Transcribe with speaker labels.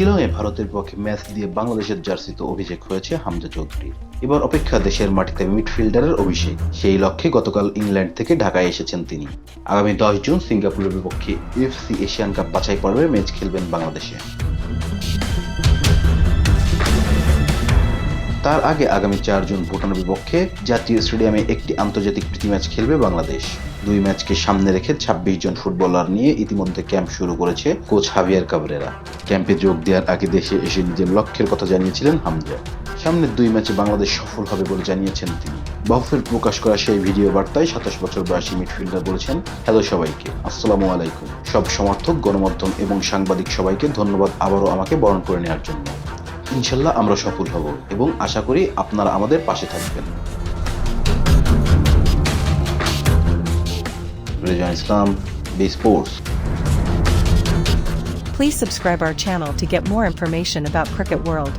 Speaker 1: শিলংয়ে ভারতের পক্ষে ম্যাচ দিয়ে বাংলাদেশের জার্সিতে অভিষেক হয়েছে হামজা চৌধুরীর এবার অপেক্ষা দেশের মাটিতে মিডফিল্ডারের অভিষেক। সেই লক্ষ্যে গতকাল ইংল্যান্ড থেকে ঢাকায় এসেছেন তিনি। আগামী দশ জুন সিঙ্গাপুরের বিপক্ষে এফসি এশিয়ান কাপ বাছাই পর্বে ম্যাচ খেলবেন বাংলাদেশে। তার আগে আগামী চার জুন ভুটানের বিপক্ষে জাতীয় স্টেডিয়ামে একটি আন্তর্জাতিক প্রীতি ম্যাচ খেলবে বাংলাদেশ। দুই ম্যাচকে সামনে রেখে ছাব্বিশ জন ফুটবলার নিয়ে ইতিমধ্যে ক্যাম্প শুরু করেছে কোচ হাভিয়ার কাবরেরা ক্যাম্পে যোগ দেওয়ার আগে দেশে এসে নিজের লক্ষ্যের কথা জানিয়েছিলেন হামজা। সামনের দুই ম্যাচে বাংলাদেশ সফল হবে বলে জানিয়েছেন তিনি। বাফের প্রকাশ করা সেই ভিডিও বার্তায় সাতাশ বছর বয়সী মিডফিল্ডার বলেছেন, হ্যালো সবাইকে, আসসালামু আলাইকুম। সব সমর্থক, গণমাধ্যম এবং সাংবাদিক সবাইকে ধন্যবাদ আবারও আমাকে বরণ করে নেওয়ার জন্য। ইনশাল্লাহ আমরা সফল হব এবং আশা করি আপনারা আমাদের পাশে থাকবেন Rezan Islam B sports
Speaker 2: Please subscribe our channel to get more information about Cricket World.